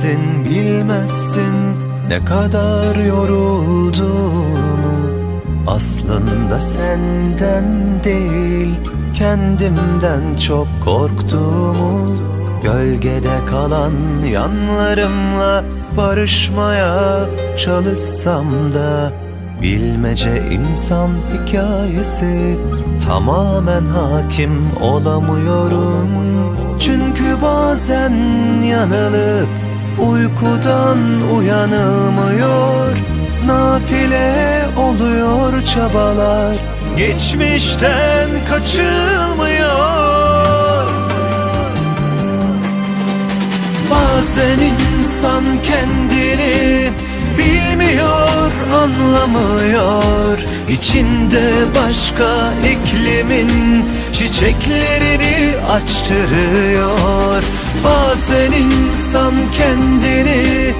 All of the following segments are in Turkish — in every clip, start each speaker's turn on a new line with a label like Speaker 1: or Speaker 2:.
Speaker 1: Sen bilemezsin bilmezsin ne kadar yorulduğumu. Aslında senden değil kendimden çok korktuğumu. Gölgede kalan yanlarımla barışmaya çalışsam da Bilmece insan hikayesi Tamamen hakim olamıyorum. Çünkü bazen yanılıp Uykudan uyanılmıyor Nafile oluyor çabalar. Geçmişten kaçılmıyor Bazen insan kendini bilmiyor, anlamıyor. İçinde başka iklimin çiçeklerini açtırıyor. Bazen insan kendini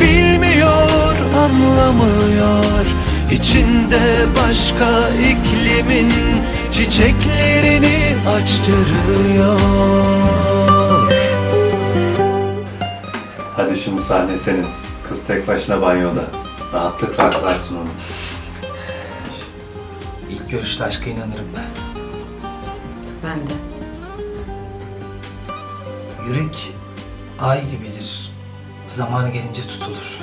Speaker 1: bilmiyor, anlamıyor İçinde başka iklimin çiçeklerini açtırıyor
Speaker 2: Hadi şimdi sahne senin. Kız tek başına banyoda. Rahatlıkla aklarsın onu.
Speaker 3: İlk görüşte aşka inanırım ben.
Speaker 4: Ben de.
Speaker 3: Yürek ay gibidir. Zamanı gelince tutulur.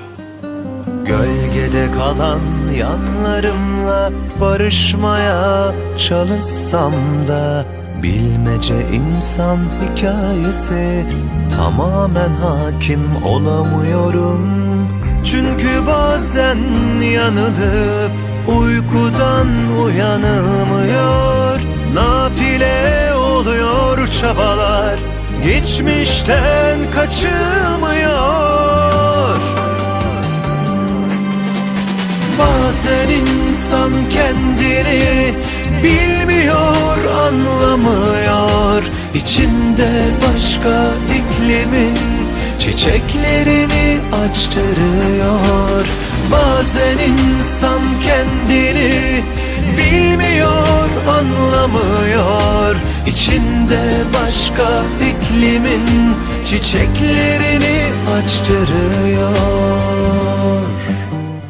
Speaker 1: Gölgede kalan yanlarımla barışmaya çalışsam da Bilmece insan hikayesi tamamen hakim olamıyorum Çünkü bazen yanılıp uykudan uyanılmıyor Nafile oluyor çabalar geçmişten kaçılmıyor. Bazen insan kendini bilmiyor, anlamıyor. İçinde başka iklimin çiçeklerini açtırıyor. Bazen insan kendini bilmiyor, anlamıyor İçinde başka iklimin çiçeklerini açtırıyor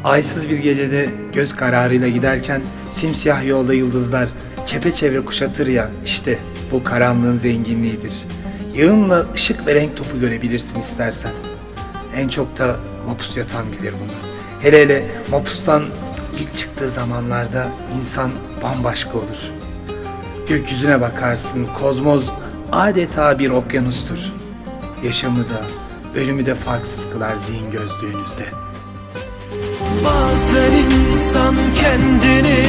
Speaker 3: Aysız bir gecede göz kararıyla giderken simsiyah yolda yıldızlar çepeçevre kuşatır ya işte bu karanlığın zenginliğidir. Yığınla ışık ve renk topu görebilirsin istersen. En çok da mapus yatan bilir bunu. Hele hele mapustan ilk çıktığı zamanlarda insan bambaşka olur. Gökyüzüne bakarsın, kozmoz adeta bir okyanustur. Yaşamı da, ölümü de farksız kılar zihin gözlüğünüzde.
Speaker 1: Bazen insan kendini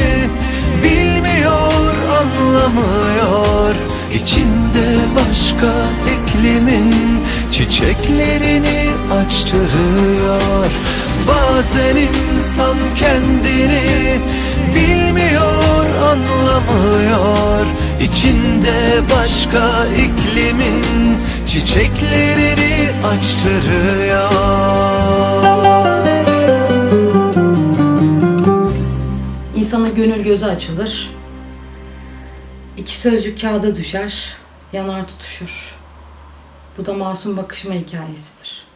Speaker 1: bilmiyor, anlamıyor İçinde başka iklimin çiçeklerini açtırıyor Bazen insan kendini bilmiyor, anlamıyor İçinde başka iklimin çiçeklerini açtırıyor
Speaker 4: İnsanın gönül gözü açılır. İki sözcük kağıda düşer, yanar tutuşur. Bu da masum bakışma hikayesidir.